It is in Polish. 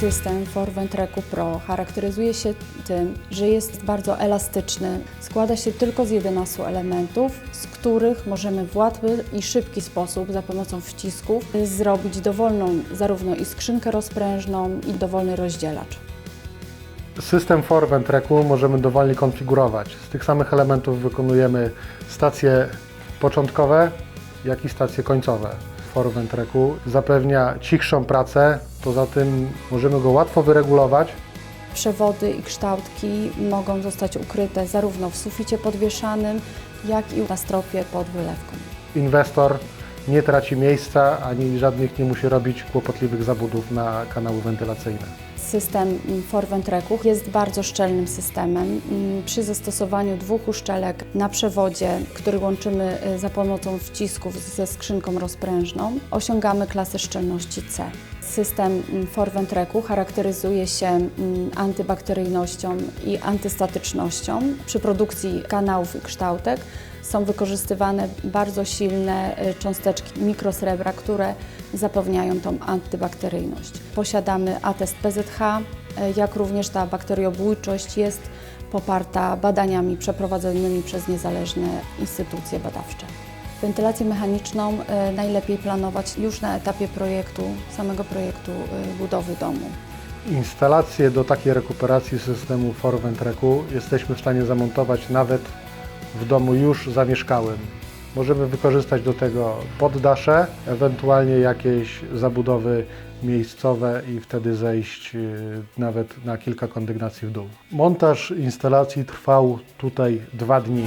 System Forventreku Pro charakteryzuje się tym, że jest bardzo elastyczny. Składa się tylko z 11 elementów, z których możemy w łatwy i szybki sposób za pomocą wcisków zrobić dowolną zarówno i skrzynkę rozprężną i dowolny rozdzielacz. System Forventreku możemy dowolnie konfigurować. Z tych samych elementów wykonujemy stacje początkowe, jak i stacje końcowe. Forventreku zapewnia cichszą pracę, poza tym możemy go łatwo wyregulować. Przewody i kształtki mogą zostać ukryte zarówno w suficie podwieszanym, jak i na stropie pod wylewką. Inwestor nie traci miejsca, ani żadnych nie musi robić kłopotliwych zabudów na kanały wentylacyjne. System Forventreku jest bardzo szczelnym systemem. Mm, Przy zastosowaniu dwóch uszczelek na przewodzie, który łączymy y, za pomocą wcisków ze skrzynką rozprężną, osiągamy klasę szczelności C. System mm, Forventreku charakteryzuje się mm, antybakteryjnością i antystatycznością. Przy produkcji kanałów i kształtek są wykorzystywane bardzo silne y, cząsteczki mikrosrebra, które zapewniają tą antybakteryjność. Posiadamy atest PZH, y, jak również ta bakteriobójczość jest poparta badaniami przeprowadzonymi przez niezależne instytucje badawcze. Wentylację mechaniczną y, najlepiej planować już na etapie projektu, samego projektu y, budowy domu. Instalacje do takiej rekuperacji systemu Forventreku jesteśmy w stanie zamontować nawet w domu już zamieszkałym. Możemy wykorzystać do tego poddasze, ewentualnie jakieś zabudowy miejscowe i wtedy zejść y, nawet na kilka kondygnacji w dół. Montaż instalacji trwał tutaj dwa dni.